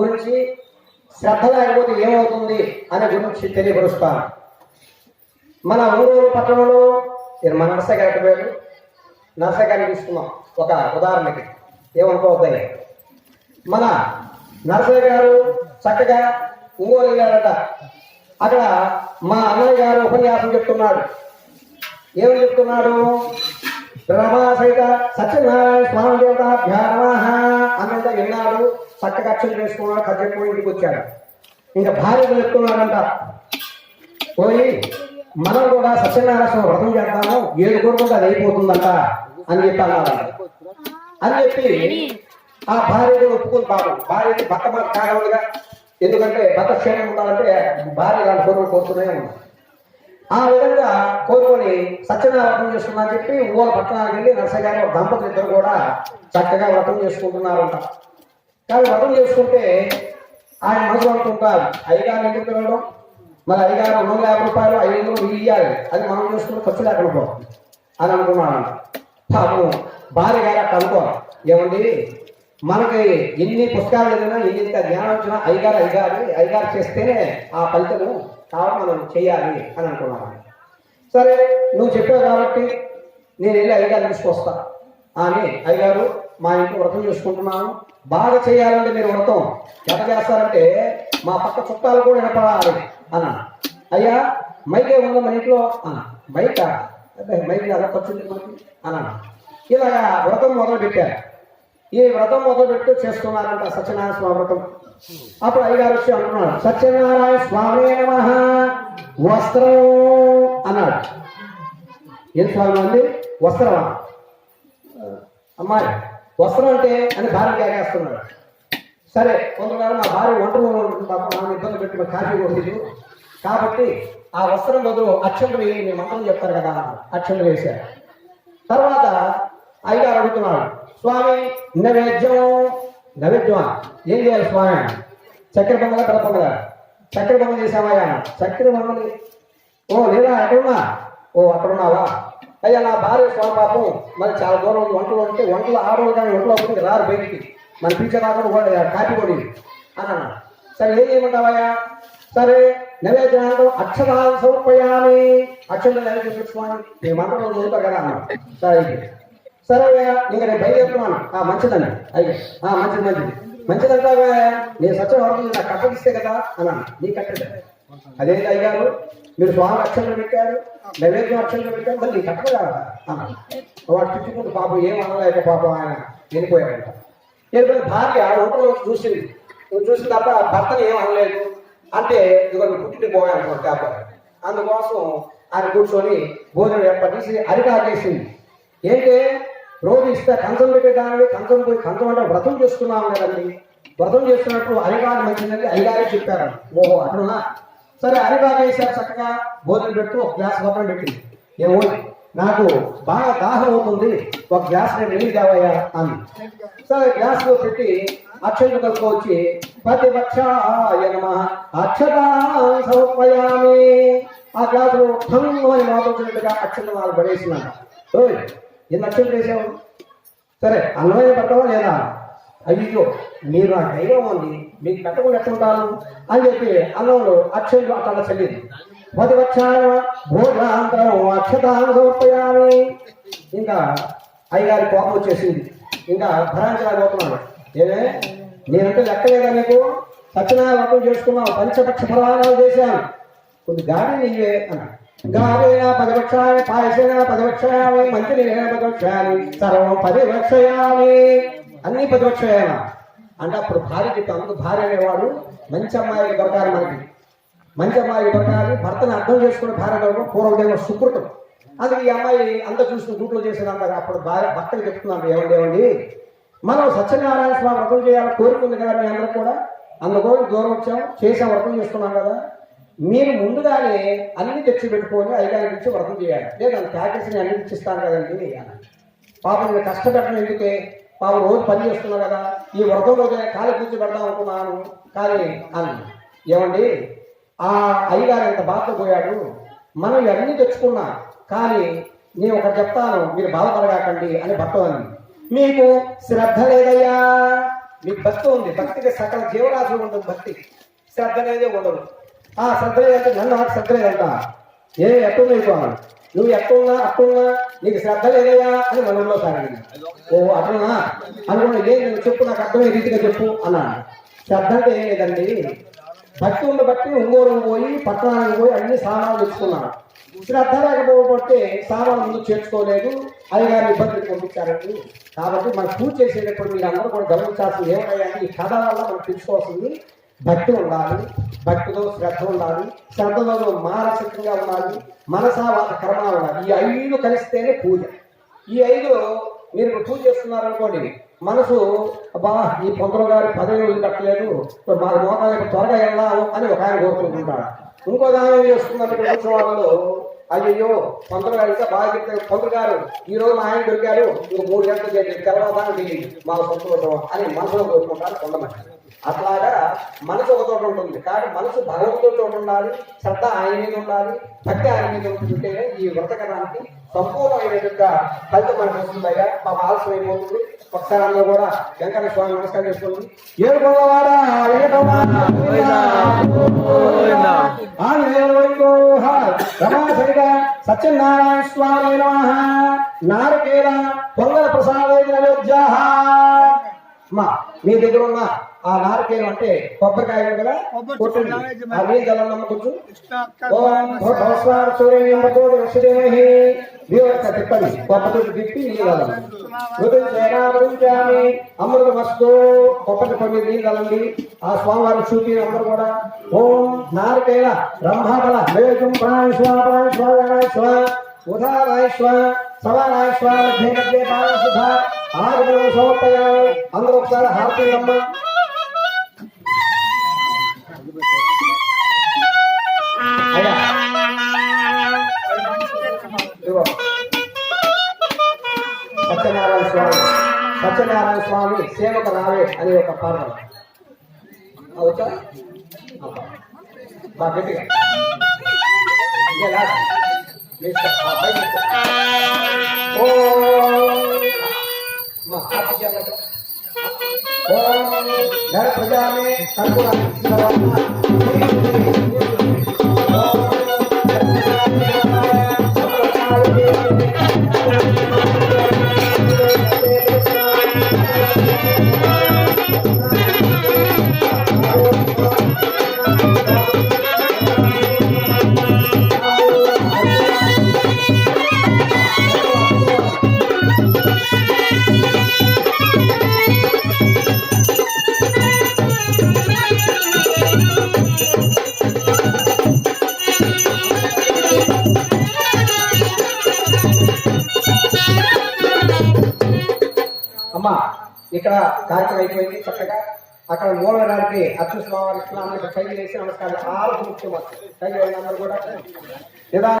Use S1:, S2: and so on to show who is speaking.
S1: గురించి శ్రద్ధ లేకపోతే ఏమవుతుంది అనే గురించి తెలియపరుస్తాను. మన ఊరూరు పట్టణంలో నేను మన నర్స గారి పేరు నర్స గారిని ఒక ఉదాహరణకి ఏమనుకోవద్దని. మన నర్సయ్య గారు చక్కగా ఒంగోలు వెళ్ళారట. అక్కడ మా అన్నయ్య గారు ఉపన్యాసం చెప్తున్నాడు. ఏమని చెప్తున్నాడు? రమాసహిత సత్యనారాయణ స్వామి దేవత ధ్యానమాహ అన్నంత విన్నాడు. చక్కగా ఖర్చులు వేసుకున్నాడు కజ్జపోయి ఇంటికి వచ్చాడు. ఇంకా భార్య చెప్తున్నాడంట పోయి మనం కూడా సత్యనారాయణ స్వామి వ్రతం చేద్దాము ఏడు కోరుకుంటే అది అయిపోతుందంట అని చెప్పాను అని చెప్పి ఆ భార్యని ఒప్పుకుని పాపం. భార్య భర్త మనకు కాగలదుగా ఎందుకంటే భర్త క్షేమం ఉండాలంటే భార్య దాని కోరికలు కోరుతూనే ఉంది ఆ విధంగా కోరుకొని సత్యనారాయణ వ్రతం చేసుకున్నా చెప్పి ఊళ్ళ పట్టణానికి వెళ్ళి నర్సయ్య గారు దంపతులు ఇద్దరు కూడా చక్కగా వ్రతం చేసుకుంటున్నారంట. కానీ వ్రతం చేసుకుంటే ఆయన మనసు అనుకుంటారు అయ్యగారు ఎందుకు పిలవడం మరి అయ్యగారు రెండు వందల యాభై రూపాయలు ఐదు వందలు వెయ్యి అది మనం చేసుకున్న ఖర్చు లేకుండా పోతుంది. అని అనుకున్నాను. పాపం భార్య గారు అట్లా అనుకోవాలి. ఏమండి? మనకి ఎన్ని పుస్తకాలు చదివినా ఎన్ని ఇంకా జ్ఞానం వచ్చినా అయ్యగారు అయ్యగారు అయ్యగారు చేస్తేనే ఆ ఫలితము కాబట్టి మనం చేయాలి అని అనుకున్నాను. సరే నువ్వు చెప్పావు కాబట్టి నేను వెళ్ళి అయ్యగారు తీసుకొస్తా. అని అయ్యగారు మా ఇంట్లో వ్రతం చేసుకుంటున్నాను. బాగా చేయాలంటే మీరు వ్రతం. ఎలా చేస్తారంటే మా పక్క చుట్టాలు కూడా వినపడాలి అన్న అయ్యా మైకే ఉందా మన ఇంట్లో? అన్న మైక మైక్ అలా ఖర్చు మనకి? అన్న ఇలాగా వ్రతం మొదలు పెట్టారు ఈ వ్రతం మొదలు పెట్టి చేస్తున్నారంట సత్యనారాయణ స్వామి వ్రతం. అప్పుడు అయ్యగారు వచ్చి అంటున్నాడు సత్యనారాయణ స్వామి నమ వస్త్రం అన్నాడు. ఏం స్వామి అండి వస్త్రమా? అమ్మాయి. వస్త్రం అంటే అని భార్య కేకేస్తున్నాడు సరే కొంతకాలం మా భార్య ఒంటరి మనం ఇబ్బంది పెట్టి కాఫీ కొట్టేది కాబట్టి ఆ వస్త్రం బదులు అక్షంతలు వేయి మీ మంత్రం చెప్తారు కదా అక్షంతలు వేశారు తర్వాత అయ్యగారు అడుగుతున్నాడు స్వామి నైవేద్యం నైవేద్యమా? ఏం చేయాలి స్వామి? చక్కెర బొమ్మగా పెద్ద చక్కెర బొమ్మ చేసామయ్యా చక్కెర బొమ్మని ఓ లేదా ఎక్కడున్నా ఓ అక్కడున్నావా అయ్యా నా భార్య స్వామి పాపం. మరి చాలా దూరం ఉంది. వంటలు ఉంటే వంటలు ఆడవాళ్ళు కానీ వంటలు అవుతుంది రారు బయటికి. మన పిచ్చర్ రాకుండా కూడా కాపీ కొడి అని అన్నాడు. సరే ఏం చేయమంటావయ్యా? సరే నివేదనాలు అక్షరాలు సమర్పయాలి అక్షరాలు ఎలా చూపించుకోవాలి నేను మంటలు చదువుతారు కదా అన్నాడు సరే సరే అయ్యా ఇంకా నేను బయలుదేరుతున్నాను. ఆ మంచిదండి. అయ్యా ఆ మంచిది మంచిది. మంచిదంటావా నేను సత్యం వరకు నాకు కట్టగిస్తే కదా? అన్నాను నీ కట్టలేదు అదేంటి అయ్యారు మీరు స్వామి అక్షరం పెట్టారు నైవేద్యం అక్షరం పెట్టారు మళ్ళీ నీ వాడు చుట్టుకుంటూ పాపం ఏం అనలేక పాపం ఆయన వెళ్ళిపోయాడంట వెళ్ళిపోయిన భార్య హోటల్లో చూసింది నువ్వు చూసిన తప్ప భర్తను ఏం అనలేదు. అంటే ఇదిగో నువ్వు పుట్టింటి పోయాలనుకోండి కాబట్టి అందుకోసం ఆయన కూర్చొని భోజనం ఏర్పడేసి చేసి చేసింది ఏంటి? రోజు ఇస్తే కంచం పెట్టేదాన్ని కంచం పోయి కంచం అంటే వ్రతం చేసుకున్నాం కదండి. వ్రతం చేస్తున్నప్పుడు అరిగాడు మంచిదండి అరిగారే చెప్పారు. ఓహో అట్లున్నా సరే అరిగాడు వేసారు చక్కగా భోజనం పెడుతూ ఒక గ్లాస్ పక్కన పెట్టింది ఏమో నాకు బాగా దాహం అవుతుంది ఒక గ్లాస్ నేను నీళ్ళు కావయ్యా అని సరే గ్లాస్లో పెట్టి అక్షంత కలుపుకొచ్చి ప్రతిపక్షాయ నమ అక్షతా ఆ గ్లాసులో ఠంగు అని మాట్లాడుతున్నట్టుగా అక్షంత వాళ్ళు పడేసినాను ఓయ్ ఎన్ని అక్షంత వేసావు సరే అన్నమైన పట్టవా లేదా? అయ్యో మీరు నా దైవం ఉంది మీకు పెట్టకుండా ఎట్లుంటాను అని చెప్పి అన్నంలో అక్షంలో అట్లా చెల్లింది. పది వచ్చాయ భోజనాంతరం అక్షతాన్ని సమర్పయామి ఇంకా అయ్యగారి కోపం వచ్చేసింది. ఇంకా భరాంచలేకపోతున్నాడు ఏమే? నేనంటే లెక్కలేదా నీకు? సత్యనారాయణ వ్రతం చేసుకున్నావు. పంచపక్ష ప్రధానాలు చేశాను. కొన్ని గాడి నీవే అన్నాడు. గావేన పదవక్షాయ పాయసేన పదవక్షయామి మంచి నేన పదవక్షయామి సర్వం పదివక్షయామి. అన్ని పదవక్షయాల అంటే అప్పుడు భార్య చెప్తాను అందుకు భార్య అనేవాడు మంచి అమ్మాయిలు దొరకాలి మనకి. మంచి అమ్మాయిలు దొరకాలి భర్తను అర్థం చేసుకుని భార్య దొరకడం పూర్వదేవ సుకృతం. అది ఈ అమ్మాయి అంత చూసుకుని చేసిన అంటారు. అప్పుడు భార్య భర్తకు చెప్తున్నాను ఏమండి ఏమండి? మనం సత్యనారాయణ స్వామి వ్రతం చేయాలని కోరుకుంది కదా మీ అందరూ కూడా? అందుకోసం దూరం వచ్చాం చేసాం వ్రతం చేసుకున్నాం కదా? మీరు ముందుగానే అన్ని తెచ్చి పెట్టుకొని నుంచి వ్రతం చేయాలి. లేదా ప్యాకేజీని అన్ని తెచ్చిస్తాను కదండి పాపం నేను కష్టపెట్టడం ఎందుకే? పాము రోజు పని చేస్తున్నావు కదా ఈ వ్రతం కాలు కూర్చి పెడదాం అనుకున్నాను. కానీ అని ఏమండి? ఆ అయ్యగారు ఎంత బాధపోయాడు మనం ఇవన్నీ తెచ్చుకున్నా కానీ నేను ఒకటి చెప్తాను మీరు బాధపడగాకండి అని భర్త అని మీకు శ్రద్ధ లేదయ్యా. మీకు భక్తి ఉంది. భక్తికి సకల జీవరాశి ఉండదు భక్తి. శ్రద్ధ లేదే ఉండదు. ఆ శ్రద్ధ లేదంటే నన్ను నాకు శ్రద్ధ లేదంట. ఏ ఎట్టుంది నీకు? నువ్వు ఎట్టున్నా అట్టున్నా? నీకు శ్రద్ధ లేదయ్యా అని మనంలో సాగింది ఓ అట్లనా అనుకున్నా ఏం నేను చెప్పు నాకు అర్థమయ్యే రీతిగా చెప్పు అన్నాడు. శ్రద్ధ అంటే ఏం లేదండి. భక్తి ఉన్న బట్టి ఉంగోరం పోయి పట్టణానికి పోయి అన్ని సామాన్లు తెచ్చుకున్నాడు శ్రద్ధ లేకపోతే సామాన్లు ముందు చేర్చుకోలేదు. అయ్యగారు ఇబ్బందులు పంపించారండి. కాబట్టి మనం పూజ చేసేటప్పుడు మీరు అందరూ కూడా గమనించాల్సింది ఏమయ్యా ఈ కథ వల్ల మనం తెలుసుకోవాల్సింది భక్తి ఉండాలి భక్తితో శ్రద్ధ ఉండాలి శ్రద్ధలో మానసికంగా ఉండాలి మనసా కర్మ ఉండాలి. ఈ ఐదు కలిస్తేనే పూజ. ఈ ఐదు మీరు పూజ చేస్తున్నారనుకోండి మనసు అబ్బా ఈ పొందరు గారి పదవి వదిలిపెట్టలేదు మా మోకాలకు త్వరగా వెళ్ళాము అని ఒక ఆయన కోరుకుంటుంటాడు. ఇంకో దాని చేస్తున్నటువంటి ఉత్సవాలలో అయ్యో పంతులు గారు బాగా చెప్తారు. పంతులు గారు ఈ రోజు మా ఆయన దొరికారు ఇంకో మూడు గంటలు చేసి తెలవడానికి మా సంతోషం అని మనసులో కోరుకుంటారు కొంతమంది. అట్లాగా మనసు ఒక చోట ఉంటుంది. కానీ మనసు భగవంతుడి చోట ఉండాలి శ్రద్ధ ఆయన మీద ఉండాలి భక్తి ఆయన మీద ఉంటుంటేనే ఈ వ్రతకరానికి సంపూర్ణమైనట్టుగా ఫలితం మనకు వస్తుందయ్యా మా ఆలస్యం అయిపోతుంది. ఒకసారి అందరూ కూడా వెంకట స్వామి నమస్కారం చేసుకోండి ఏడు సత్యనారాయణ స్వామి నమ. నారకేల పొంగల ప్రసాద నైవేద్యాః మా మీ దగ్గర ఉన్న ఆ నారకేలు అంటే కొబ్బరికాయ ఉంది కదా? కొట్టండి ఆ నీళ్ళు సూర్యనింబతో వసుదేవహి దేవుడికి తిప్పండి కొబ్బరి తిప్పి నీళ్ళు అమృత వస్తు. కొబ్బరి కొన్ని నీళ్ళు ఆ స్వామివారి చూపి అందరూ కూడా ఓం నారకేల బ్రహ్మబల వేదం ప్రాణ స్వ ప్రాణ స్వ స్వ ఉదారాయ స్వ సవారాయ స్వ మధ్య మధ్య ప్రాణ సుధ ఆరు సమర్పయామి. అందరూ ఒకసారి హారతి అమ్మ స్వామి సేవక రావే అని ఒక పాట అవుతా మా గట్టిగా ఇంకా లాస్ట్. మీ ఇష్టం. ఆ, పైకి ఎక్కు. ఓం మా హారతి చేయాలి. ఓం అమ్మ ఇక్కడ కార్యక్రమం అయిపోయింది చక్కగా. అక్కడ మూల గారికి అచ్చు స్వామి ఇస్తున్నామని కైలు వేసి నమస్కారం చాలా ముఖ్యమంత్రి కైలు అందరూ కూడా. నిదానం